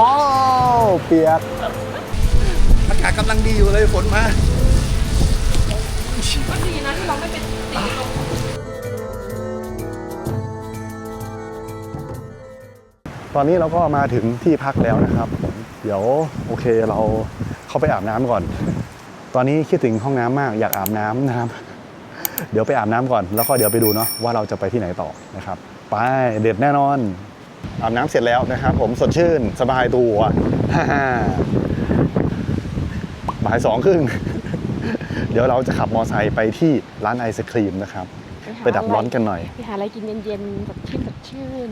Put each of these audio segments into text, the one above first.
อ้าวเปียกอากาศกำลังดีอยู่เลยฝนมาก็ดีนะที่เราไม่เป็นสีลมตอนนี้เราก็มาถึงที่พักแล้วนะครับเดี๋ยวโอเคเราเข้าไปอาบน้ำก่อน ตอนนี้คิดถึงห้องน้ำมากอยากอาบน้ำนะครับ เดี๋ยวไปอาบน้ำก่อนแล้วก็เดี๋ยวไปดูเนาะว่าเราจะไปที่ไหนต่อนะครับ ไปเด็ดแน่นอน อาบน้ำเสร็จแล้วนะครับ ผมสดชื่นสบายตัวฮ่าฮ่าบ่ายสองครึ่ง เดี๋ยวเราจะขับมอไซค์ไปที่ร้านไอศครีมนะครับ ไปดับร้อนกันหน่อย ไปหาอะไรกินเย็นๆแบบชื่นสดชื่น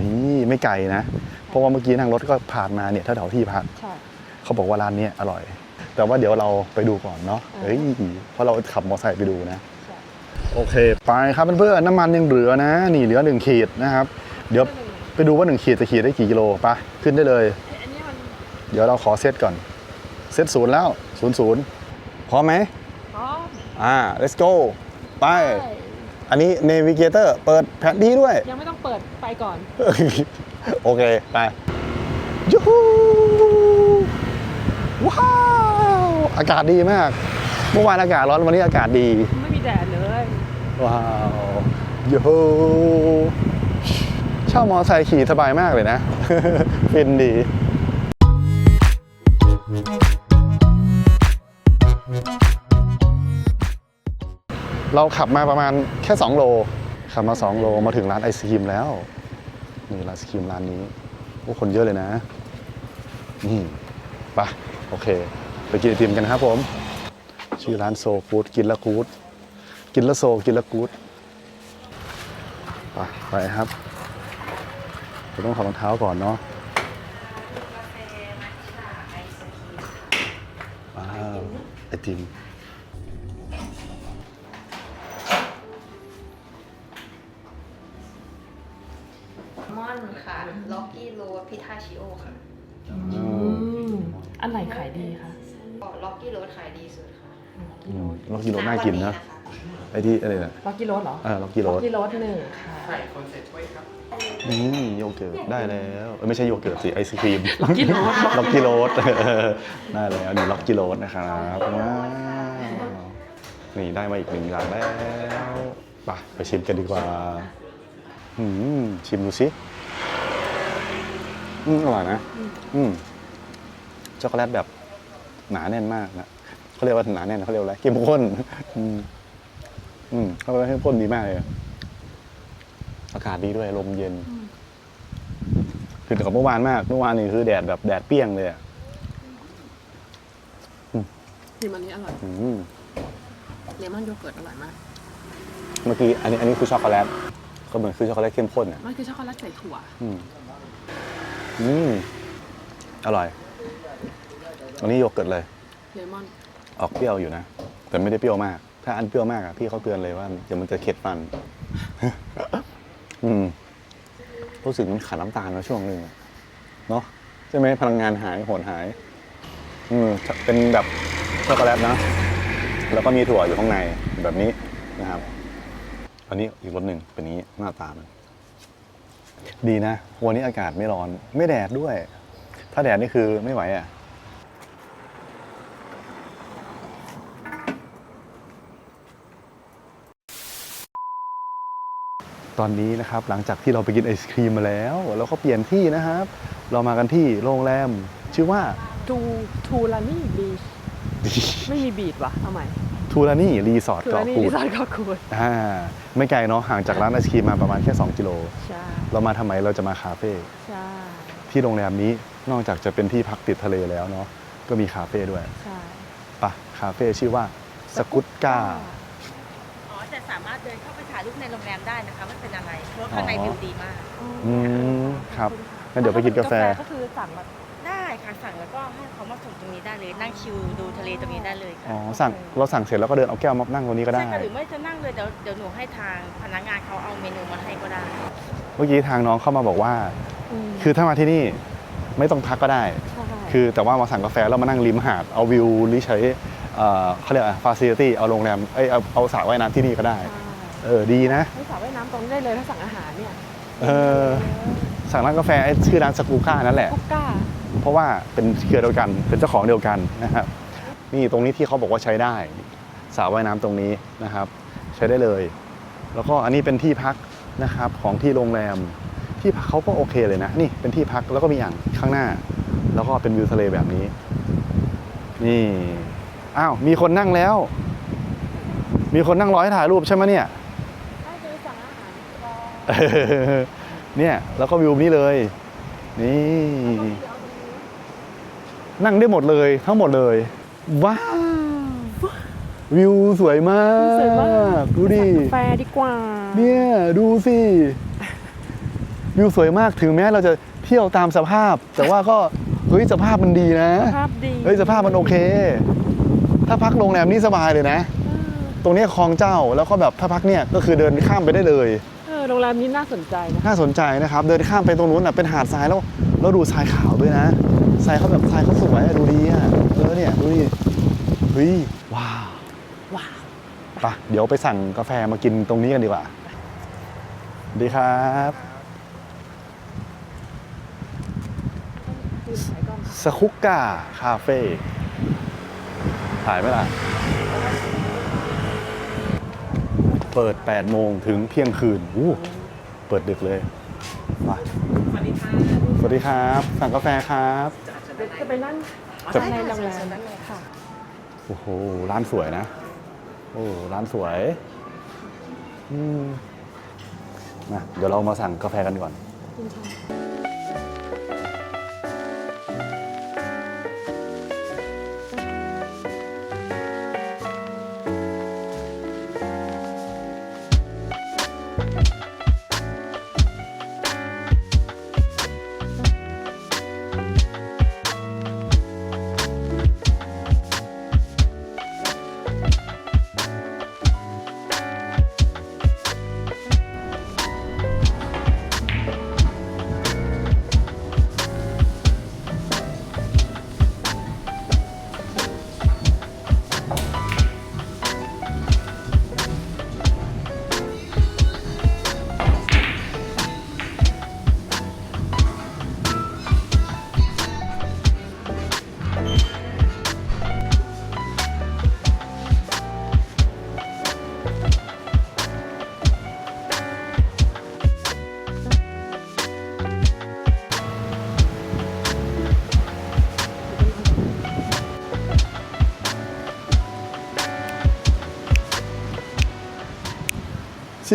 นี่ไม่ไกลนะ เพราะว่าเมื่อกี้นั่งรถก็ผ่านมาเนี่ยถ้าแถวๆที่พักใช่เขาบอกว่าร้านเนี้ยอร่อย แต่ว่าเดี๋ยวเราไปดูก่อนเนาะอ่าเฮ้ยเพราะเราขับมอเตอร์ไซค์ไปดูนะใช่โอเค ไปครับเพื่อนๆน้ำมันยังเหลือนะ นี่เหลือหนึ่งขีดนะครับ เดี๋ยว ไปดูว่าหนึ่งขีดจะขีดได้กี่กิโลไปะขึ้นได้เลยอันนี้มันเดี๋ยวเราขอเซตก่อน เซตศูนย์แล้วศูนย์ศูนย์พร้อมไหมพร้อมอ่า let's go ไปใช่อันนี้ navigator เปิดแผนที่ด้วย ยังไม่ต้องเปิดไปก่อน โอเค ไปยูฮูว้าว อากาศดีมาก เมื่อวานอากาศร้อนวันนี้อากาศดี ไม่มีแดดเลย ว้าวยูฮูเช่ามอไซค์ขี่สบายมากเลยนะ ฟินดีเราขับมาประมาณแค่ 2 โล ขับมา 2 โลมาถึงร้านไอศครีมแล้วนี่ร้านไอศครีมร้านนี้โอ้คนเยอะเลยนะนี่ไปะโอเค ไปกินไอติมกันครับผม ชื่อร้านโซฟูดกินละกูดกินละโซกินละกูดไปไปครับ เราต้องถอดรองเท้าก่อนเนาะว้าวไอติมมอนค่ะ ล็อกกี้โรสพิทาชิโอค่ะอันไหนขายดีคะล็อกกี้โรสขายดีสุดค่ะ อืมล็อกกิโลน่ากินนะวั ไอที่อะไรนะล็อกกี้โรสเหรอเออล็อกกิโลล็อกกี้โรสหนึ่งค่ะนี่โยเกิร์ตได้แล้วเอ้ยไม่ใช่โยเกิร์ตสิไอศครีมล็อกกี้โรสล็อกกิโลดได้แล้วนี่ล็อกกิโลดนะครับว้าวนี่ได้มาอีกหนึ่งอย่างแล้วไปไปชิมกันดีกว่าอืมชิมดูสิอืมอร่อยนะ อืมช็อกโกแลตแบบหนาแน่นมากนะเขาเรียกว่าหนาแน่นเขาเรียกว่าอะไรเข้มข้นอืม อืมเขาเรียกว่าเข้มข้นดีมากเลยอะอากาศดีด้วยลมเย็นคือกับเมื่อวานมาก เมื่อวานนี่คือแดดแบบแดดเปรี้ยงเลยอะที่มันนี้อร่อยอืมเลมอนโยเกิร์ตอร่อยมากเมื่อกี้อันนี้อันนี้คือช็อกโกแลตก็เหมือนคือช็อกโกแลตเข้มข้นอะ มันคือช็อกโกแลตใส่ถั่ว อืมอืมอร่อยอันนี้โยเกิร์ตเลย เลมอน ออกเปรี้ยวอยู่นะ แต่ไม่ได้เปรี้ยวมาก ถ้าอันเปรี้ยวมากอะพี่เขาเตือนเลยว่าเดี๋ยวมันจะเข็ดฟัน อืมรู้สึกมันขาดน้ำตาลมาช่วงหนึ่งอะเนาะใช่ไหมพลังงานหายโหดหาย อืมเป็นแบบช็อกโกแลตนะแล้วก็มีถั่วอยู่ข้างในแบบนี้นะครับ อันนี้อีกรสหนึ่งเป็นนี้หน้าตามันดีนะ วันนี้อากาศไม่ร้อน ไม่แดดด้วย ถ้าแดดนี่คือไม่ไหวอะ ตอนนี้นะครับหลังจากที่เราไปกินไอศครีมมาแล้ว เราก็เปลี่ยนที่นะครับ เรามากันที่โรงแรม ชื่อว่าทูทูลานี่บีชไม่มีบีดว่ะเอาใหม่ทูรานี่รีสอร์ททูเกาะลานี่กูรีดสอร์ทเกาะกูดอ่าไม่ไกลเนาะห่างจากร้านไอศครีมมาประมาณแค่ 2 กิโล ใช่เรามาทำไมเราจะมาคาเฟ่ใช่ที่โรงแรมนี้นอกจากจะเป็นที่พักติดทะเลแล้วเนาะก็มีคาเฟ่ด้วยใช่ ปะคาเฟ่ชื่อว่าสกุตกาอ๋อแต่สามารถเดินเข้าไปถ่ายรูปในโรงแรมได้นะคะไม่เป็นอะไรเพราะข้างในวิวดีมากอืมครับงั้นเดี๋ยวไปกินกาแฟก็คือสั่งแบบได้ค่ะสั่งแล้วก็ให้เขามาส่งตรงนี้ได้เลยนั่งชิลดูทะเลตรงนี้ได้เลยค่ะอ๋อสั่งเราสั่งเสร็จแล้วก็เดินเอาแก้วมานั่งตรงนี้ก็ได้ใช่ค่ะหรือไม่จะนั่งเลยเดี๋ยวเดี๋ยวหนูให้ทางพนักงานเขาเอาเมนูมาให้ก็ได้ เมื่อกี้ทางน้องเข้ามาบอกว่ามคือถ้ามาที่นี่ไม่ต้องพักก็ได้ใช่คือแต่ว่ามาสั่งกาแฟแล้วมานั่งริมหาดเอาวิวหรือใช้เอ่อเขาเรียกฟาซิลิตี้เอาโรงแรมเอ้ยเอาเอาสระว่ายน้ำที่นี่ก็ได้ใช่ เออดีนะไม่สระว่ายน้ำตรงนี้ได้เลยถ้าสั่งอาหารเนี่ยเออสั่งร้านกาแฟไอ้ชื่อร้านสกูก้านั่นแหละคุกก้าเพราะว่าเป็นเครือเดียวกันเป็นเจ้าของเดียวกันนะครับนี่ตรงนี้ที่เขาบอกว่าใช้ได้สระว่ายน้ำตรงนี้นะครับ ใช้ได้เลย แล้วก็อันนี้เป็นที่พักนะครับของที่โรงแรม ที่พักเขาก็โอเคเลยนะ นี่เป็นที่พักแล้วก็มีอ่างข้างหน้า แล้วก็เป็นวิวทะเลแบบนี้ นี่อ้าวมีคนนั่งแล้ว มีคนนั่งรอให้ถ่ายรูปใช่ไหมเนี่ย ถ้าเจอสั่งอาหารก็ เออเนี่ยแล้วก็วิวนี้เลย นี่ นั่งได้หมดเลย ทั้งหมดเลย ว้าววิวสวยมาก สวยมากดูดิสั่งกาแฟดีกว่า เนี่ย ดูสิ วิวสวยมากถึงแม้เราจะเที่ยวตามสภาพ แต่ว่าก็เฮ้ยสภาพมันดีนะภาพดีเฮ้ยสภาพมันโอเค ถ้าพักโรงแรมนี่สบายเลยนะเออตรงเนี้ยคลองเจ้าแล้วก็แบบถ้าพักเนี่ยก็คือเดินข้ามไปได้เลยเออ โรงแรมนี้น่าสนใจนะน่าสนใจนะครับ เดินข้ามไปตรงนู้นอะเป็นหาดทรายแล้วแล้วดูทรายขาวด้วยนะทรายเขาแบบทรายเขาสวยอะดูดีอะเออเนี่ยดูดิเฮ้ยว้าวว้าวไปเดี๋ยวไปสั่งกาแฟมากินตรงนี้กันดีกว่าดีครับยืนถ่ายก่อนสคุกกาคาเฟ่ถ่ายไหมล่ะ เปิด 8 โมงถึงเที่ยงคืนอู้เปิดดึกเลยไปสวัสดีค่ะสวัสดีครับ สั่งกาแฟครับ จะไปนั่งจะในโรงแรมค่ะ โอ้โห ร้านสวยนะ โอ้ ร้านสวย อืมนะ เดี๋ยวเรามาสั่งกาแฟกันก่อน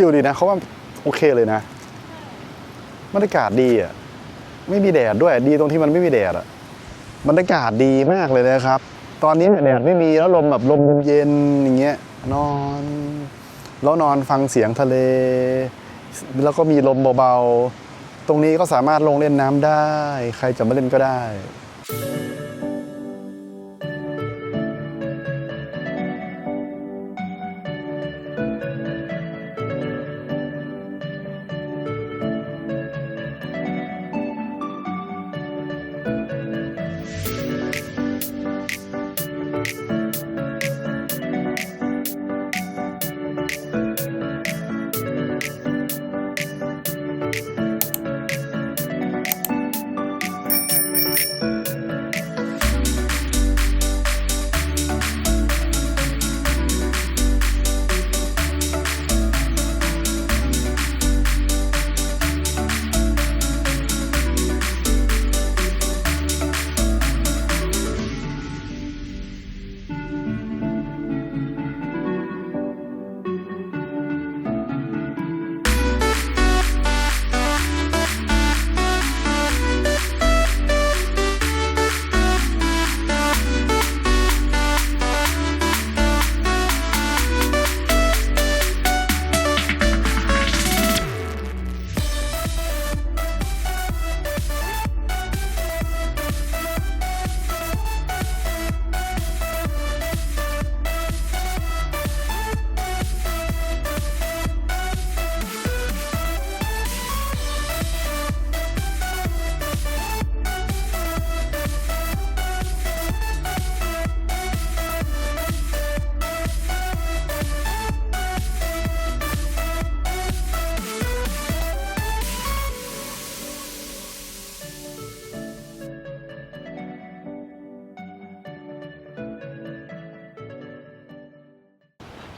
ิลดีนะเขาว่าโอเคเลยนะบรรยากาศดีอะไม่มีแดดด้วย ดีตรงที่มันไม่มีแดดอะบรรยากาศดีมากเลยนะครับ ตอนนี้แดดไม่มีแล้วลมแบบลมเย็นอย่างเงี้ยนอนแล้วนอนฟังเสียงทะเล แล้วก็มีลมเบาๆ ตรงนี้ก็สามารถลงเล่นน้ำได้ ใครจะมาเล่นก็ได้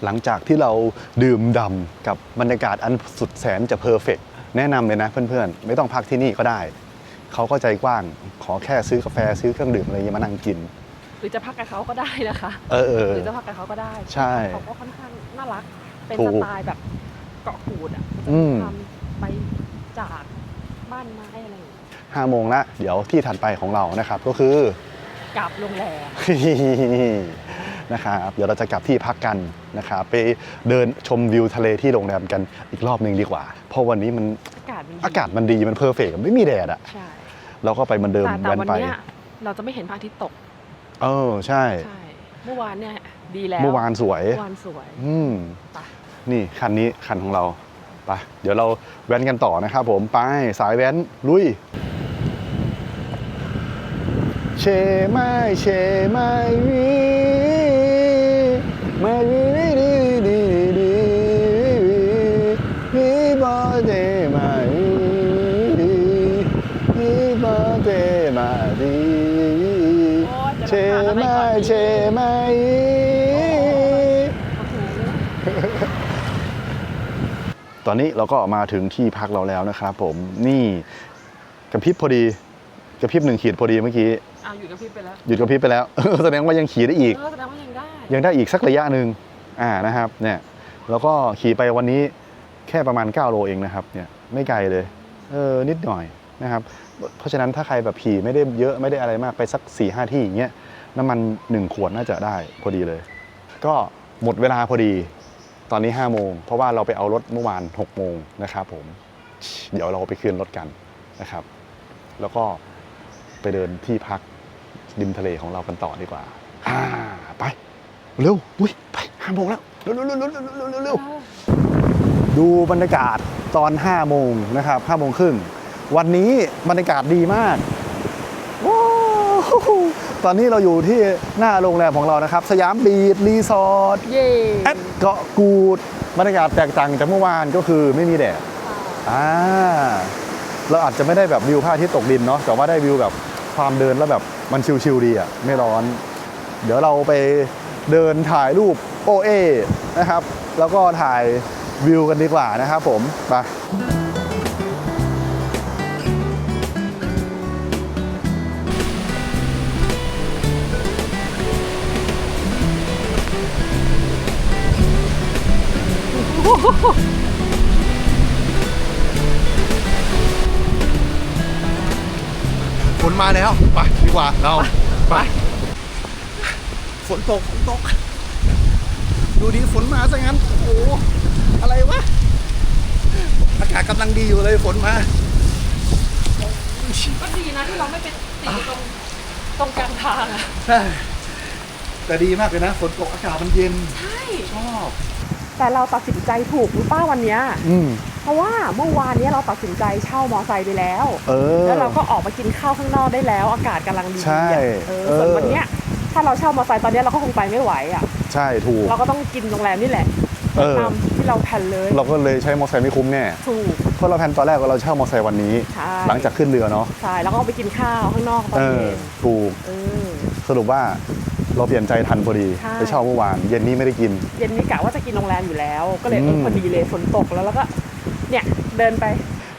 หลังจากที่เราดื่มด่ำกับบรรยากาศอันสุดแสนจะเพอร์เฟกแนะนำเลยนะเพื่อนๆ ไม่ต้องพักที่นี่ก็ได้ เขาก็ใจกว้างขอแค่ซื้อกาแฟซื้อเครื่องดื่มอะไรอย่างเงี้ยมานั่งกิน หรือจะพักกับเขาก็ได้นะคะเออเออ หรือจะพักกับเขาก็ได้ใช่เขาก็ค่อนข้างน่ารัก เป็นถูสก ไตล์แบบเกาะกูดอะอืมทำไปจากบ้านไม้อะไรอย่างเงี้ยห้าโมงละเดี๋ยวที่ถัดไปของเรานะครับ ก็คือ กลับโรงแรม นะครับเดี๋ยวเราจะกลับที่พักกันนะครับไปเดินชมวิวทะเลที่โรงแรมกันอีกรอบหนึ่งดีกว่า เพราะวันนี้มันอากาศมันดีอากาศมันดีมันเพอร์เฟกไม่มีแดดอะใช่เราก็ไปเหมันเดิมแต่แต่แว้นวันไป เนี้ยเราจะไม่เห็นพระอาทิตย์ตกเออใช่ ใช่เมื่อวานเนี่ยดีแล้วเมื่อวานสวย เมื่อวานสวย อืมไป นี่คันนี้คันของเราไปเดี๋ยวเราแว้นกันต่อนะครับผมไปสายแว้นลุย เชไม่เชไม่วีไม่วีดีดีดีดีวีบอเดมาวีวีบอเดมาดีโอ้ยจะเชรำคาญอะไรไม่ก่อนดีเชไม่โอ้โหตอนนี้เราก็มาถึงที่พักเราแล้วนะครับผมนี่กระพริบพอดีกระพริบหนึ่งขีดพอดีเมื่อกี้เอาอยู่กับพี่ไปแล้ว หยุดกระพริบไปแล้ว แสดงว่ายังขี่ได้อีก เออแสดงว่า ยังได้อีกสักระยะหนึ่งอ่านะครับเนี่ยแล้วก็ขี่ไปวันนี้แค่ประมาณ 9 โลเองนะครับเนี่ยไม่ไกลเลยเออนิดหน่อยนะครับเพราะฉะนั้นถ้าใครแบบขี่ไม่ได้เยอะไม่ได้อะไรมากไปสัก4ี่ห้าที่อย่างเงี้ยน้ำมัน 1 ขวดน่าจะได้พอดีเลย ก็หมดเวลาพอดีตอนนี้5โมงเพราะว่าเราไปเอารถเมื่อวาน6โมงนะครับผมเดี๋ยวเราไปคืนรถกันนะครับ แล้วก็ไปเดินที่พักริมทะเลของเรากันต่อดีกว่า เร็วอุ้ยไปห้าโมงแล้วเร็วเร็วเร็วเร็วเร็วเร็วเร็วดูบรรยากาศตอนห้าโมงนะครับห้าโมงครึ่งวันนี้บรรยากาศดีมากตอนนี้เราอยู่ที่หน้าโรงแรมของเรานะครับ สยามบีดรีสอร์ทแอดเกาะกูดบรรยากาศแตกต่างจากเมื่อวานก็คือไม่มีแดดอ่าเราอาจจะไม่ได้แบบวิวผ้าที่ตกดินเนาะแต่ว่าได้วิวแบบความเดินแล้วแบบมันชิลๆดีอะไม่ร้อน เดี๋ยวเราไป เดินถ่ายรูปโอเอนะครับ แล้วก็ถ่ายวิวกันดีกว่านะครับผมไปฝนมาแล้ว ไปดีกว่าเรา ไป นตกฝนตก ดูดิฝนมาซะงั้น โอ้โหอะไรวะ อากาศกำลังดีอยู่เลยฝนมาก็ดีนะที่เราไม่เป็นติดอยู่ตรงตรงกลางทางอะใช่แต่ดีมากเลยนะฝนตกอากาศมันเย็น ใช่ ชอบ แต่เราตัดสินใจถูกหรือป้าวันเนี้ยอืม เพราะว่าเมื่อวานเนี้ยเราตัดสินใจเช่ามอไซค์ไปแล้ว เออ แล้วเราก็ออกมากินข้าวข้างนอกได้แล้ว อากาศกำลังดีใช่อะเออส่วนเออ วันเนี้ย ถ้าเราเช่ามอไซค์ตอนเนี้ยเราก็คงไปไม่ไหวอะใช่ถูก เราก็ต้องกินโรงแรมนี่แหละเออ ตามที่เราแผนเลยเราก็เลยใช้มอเตอร์ไซค์ไม่คุ้มแน่ถูก เพราะเราแพลนตอนแรกว่าเราเช่ามอเตอร์ไซค์วันนี้ ใช่ หลังจากขึ้นเรือเนาะใช่แล้วก็ไปกินข้าวข้างนอกตอนเออเย็นถูกเออ สรุปว่าเราเปลี่ยนใจทันพอดีใช่ ไปเช่าเมื่อวานเย็นนี้ไม่ได้กิน เย็นนี้กะว่าจะกินโรงแรมอยู่แล้ว ก็เลยเอออืมพอดีเลยฝนตกแล้วแล้วก็ เนี่ยเดินไป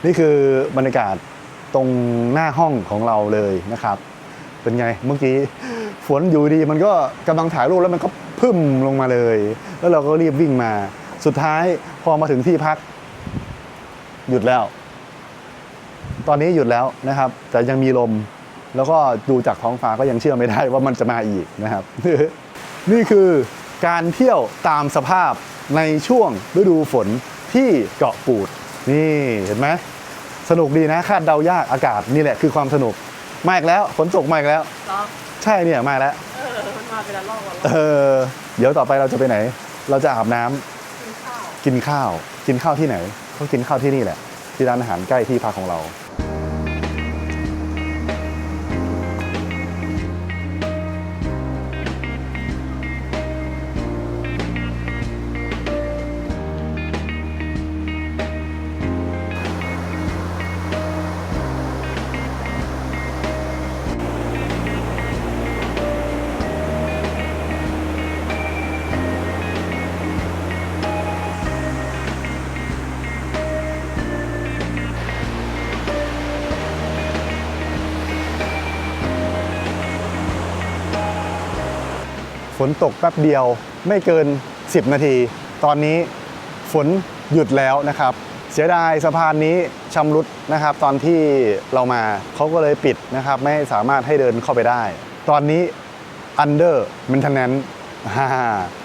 นี่คือบรรยากาศตรงหน้าห้องของเราเลยนะครับ เป็นไงเมื่อกี้ ฝนอยู่ดีมันก็กำลังถ่ายรูปแล้วมันก็พึ่มลงมาเลย แล้วเราก็รีบวิ่งมา สุดท้ายพอมาถึงที่พัก หยุดแล้ว ตอนนี้หยุดแล้วนะครับ แต่ยังมีลม แล้วก็ดูจากท้องฟ้าก็ยังเชื่อไม่ได้ว่ามันจะมาอีกนะครับ นี่คือการเที่ยวตามสภาพในช่วงฤดูฝนที่เกาะปูด นี่เห็นไหมสนุกดีนะคาดเดายากอากาศนี่แหละคือความสนุกมาอีกแล้วฝนตกมาอีกแล้ว ใช่เนี่ยมาแล้วเออมันมาเป็นละลอกละลอกเออ เดี๋ยวต่อไปเราจะไปไหน เราจะอาบน้ำกินข้าว กินข้าว กินข้าวที่ไหนก็กินข้าวที่นี่แหละ ที่ร้านอาหารใกล้ที่พักของเรา นตกแป๊บเดียวไม่เกิน 10 นาที ตอนนี้ฝนหยุดแล้วนะครับ เสียดายสะพานนี้ชำรุดนะครับ ตอนที่เรามาเขาก็เลยปิดนะครับ ไม่สามารถให้เดินเข้าไปได้ ตอนนี้ under maintenance ฮ่า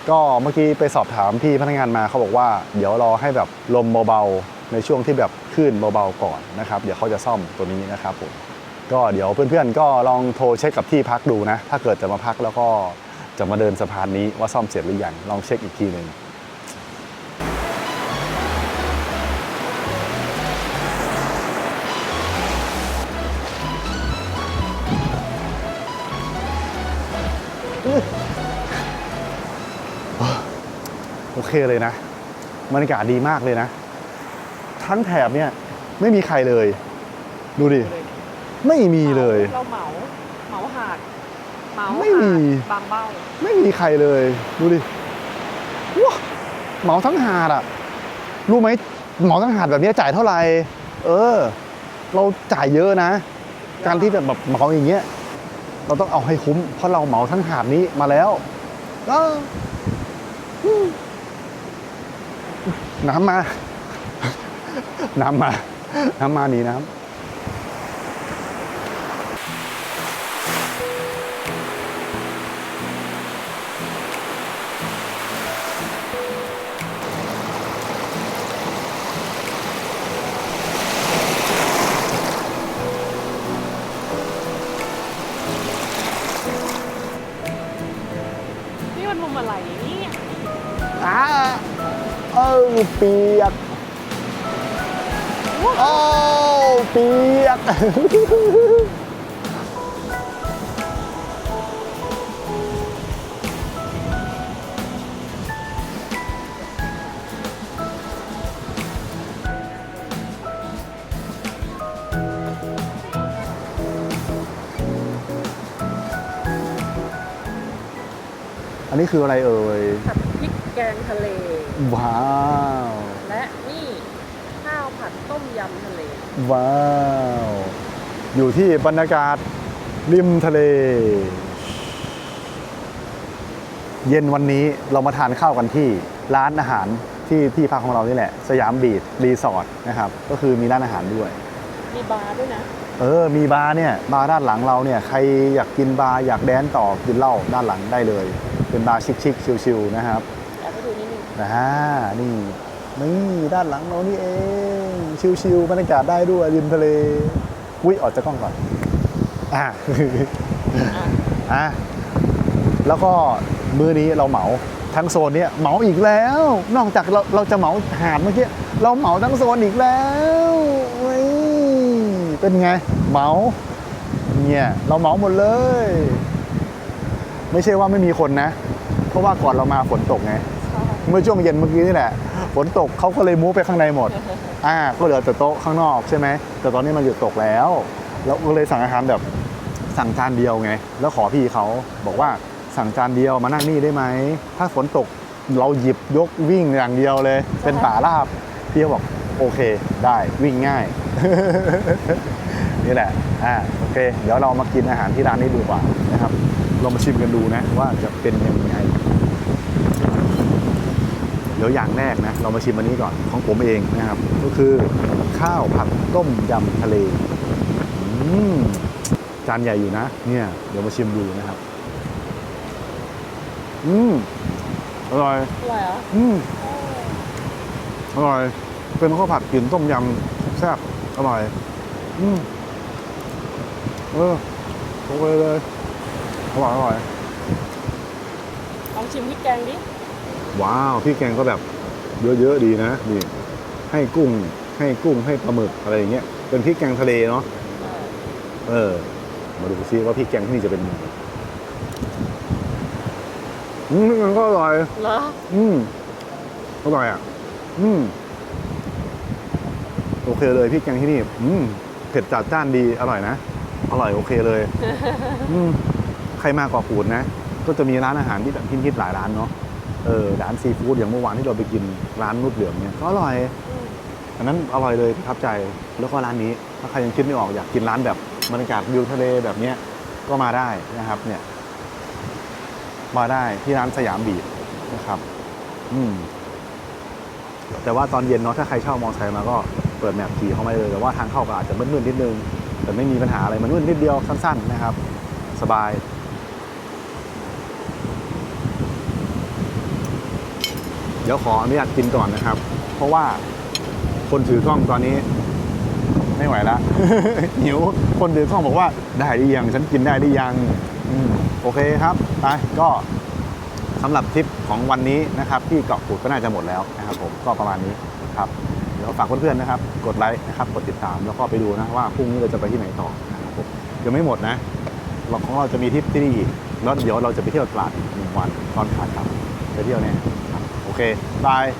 ก็เมื่อกี้ไปสอบถามพี่พนักงานมาเขาบอกว่า เดี๋ยวรอให้แบบลมเบาๆ ในช่วงที่แบบคลื่นเบาๆก่อนนะครับ เดี๋ยวเขาจะซ่อมตัวนี้นะครับผมก็เดี๋ยวเพื่อนๆก็ลองโทรเช็คกับที่พักดูนะ ถ้าเกิดจะมาพักแล้วก็ จะมาเดินสะพานนี้ว่าซ่อมเสร็จหรือยังลองเช็คอีกทีหนึ่งโอเคเลยนะบรรยากาศดีมากเลยนะ ทั้งแถบเนี่ยไม่มีใครเลย ดูดิ ไม่มีเลย เราเหมา เหมาหาด เหมาไม่มีหาดบางเบ้าไม่มีใครเลย ดูดิว้าเหมาทั้งหาดอะรู้ไหมเหมาทั้งหาดแบบนี้จ่ายเท่าไหร่เออ เราจ่ายเยอะนะ การที่จะแบบเหมาอย่างเงี้ย เราต้องเอาให้คุ้ม เพราะเราเหมาทั้งหาดนี้มาแล้วเอออืมน้ำมา น้ำมา น้ำมาหนีน้ำ อ่าเออเปียก โอ้เปียก อันนี้คืออะไรเอ่ย ผัด แกงทะเล ว้าว และนี่ข้าวผัดต้มยำทะเล ว้าว อยู่ที่บรรยากาศริมทะเล เย็นวันนี้เรามาทานข้าวกันที่ร้านอาหารที่ที่พักของเรานี่แหละ สยามบีดรีสอร์ทนะครับ ก็คือมีร้านอาหารด้วย มีบาร์ด้วยนะ เออ มีบาร์เนี่ย บาร์ด้านหลังเราเนี่ย ใครอยากกินบาร์อยากแดนต่อกินเหล้าด้านหลังได้เลย เป็นบาร์ชิคๆชิลๆนะครับอยากไปดู นะฮะนี่นี่ด้านหลังเรานี่เอง ชิวๆบรรยากาศได้ด้วยริมทะเลอุ้ยออกจากกล้องก่อนอะอะแล้วก็มื้อนี้เราเหมาทั้งโซนเนี้ยเหมาอีกแล้ว นอกจากเราเราจะเหมาหาดเมื่อกี้เราเหมาทั้งโซนอีกแล้วเฮ้ยเป็นไงเหมาเนี่ยเราเหมาหมดเลย ไม่ใช่ว่าไม่มีคนนะ เพราะว่าก่อนเรามาฝนตกไง เมื่อช่วงเย็นเมื่อกี้นี่แหละฝนตกเขาก็เลยมูฟไปข้างในหมดอ่าก็เหลือแต่โต๊ะข้างนอกใช่ไหมแต่ตอนนี้มันหยุดตกแล้วแล้วก็เลยสั่งอาหารแบบสั่งจานเดียวไง แล้วขอพี่เขาบอกว่าสั่งจานเดียวมานั่งนี่ได้ไหมถ้าฝนตกเราหยิบยกวิ่งอย่างเดียวเลย เป็นป่าราบพี่เขาบอกโอเคได้วิ่งง่าย นี่แหละอ่าโอเค เดี๋ยวเรามากินอาหารที่ร้านนี้ดูกว่านะครับเรามาชิมกันดูนะว่าจะเป็นยังไง เดี๋ยวอย่างแรกนะเรามาชิมอันนี้ก่อนของผมเองนะครับ ก็คือข้าวผัดต้มยำทะเลอืมจานใหญ่อยู่นะ เนี่ย เดี๋ยวมาชิมดูนะครับ อืมอร่อย อร่อยเหรออืมอร่อย เป็นข้าวผัดกลิ่นต้มยำแซ่บอร่อย อืมเออโอเคเลยอร่อยอร่อยลองชิมพริกแกงดิ ว้าวพี่แกงก็แบบเยอะๆดีนะนี่ให้กุ้งให้กุ้งให้ปลาหมึกอะไรอย่างเงี้ยเป็นพริกแกงทะเลเนาะเออ มาดูซิว่าพริกแกงที่นี่จะเป็นยังไงอืมมันก็อร่อยเหรออืมอร่อยอะ อืมโอเคเลยพริกแกงที่นี่ อืมเผ็ดจัดจ้านดีอร่อยนะ อร่อยโอเคเลย อืมใครมาเกาะกูดนะ ก็จะมีร้านอาหารที่แบบฮิตๆหลายร้านเนาะ เออร้านซีฟู้ดอย่างเมื่อวานที่เราไปกินร้านนุดเหลืองเนี่ยก็อร่อยอันนั้นอร่อยเลยประทับใจแล้วก็ร้านนี้ถ้าใครยังคิดไม่ออกอยากกินร้านแบบบรรยากาศวิวทะเลแบบเนี้ยก็มาได้นะครับเนี่ย มาได้ที่ร้านสยามบีดนะครับ อืมแต่ว่าตอนเย็นเนาะถ้าใครเช่ามอเตอร์ไซค์มาก็เปิดแมพขี่เข้ามาเลยแต่ว่าทางเข้าก็อาจจะมืดๆนิดนึง แต่ไม่มีปัญหาอะไรมันมืดนิดเดียวสั้น ๆนะครับ สบาย เดี๋ยวขออนุญาตกินก่อนนะครับ เพราะว่าคนถือกล้องตอนนี้ ไม่ไหวละหิวคนถือกล้องบอกว่าได้หรือยังฉันกินได้หรือยังอโอเคครับไปก็สำหรับทริปของวันนี้นะครับ ที่เกาะกูดก็น่าจะหมดแล้วนะครับ ผมก็ประมาณนี้ครับเดี๋ยวฝากเพื่อนๆนะครับ กดไลค์นะครับ กดติดตามแล้วก็ไปดูนะว่าพรุ่งนี้เราจะไปที่ไหนต่อนะครับผมยังไม่หมดนะเราของเราจะมีทริปที่นี่อีกแล้วเดี๋ยวเราจะไปเที่ยวตลาดอีกหนึ่งวันตอนขากลับไปเที่ยวแน่ค okay bye.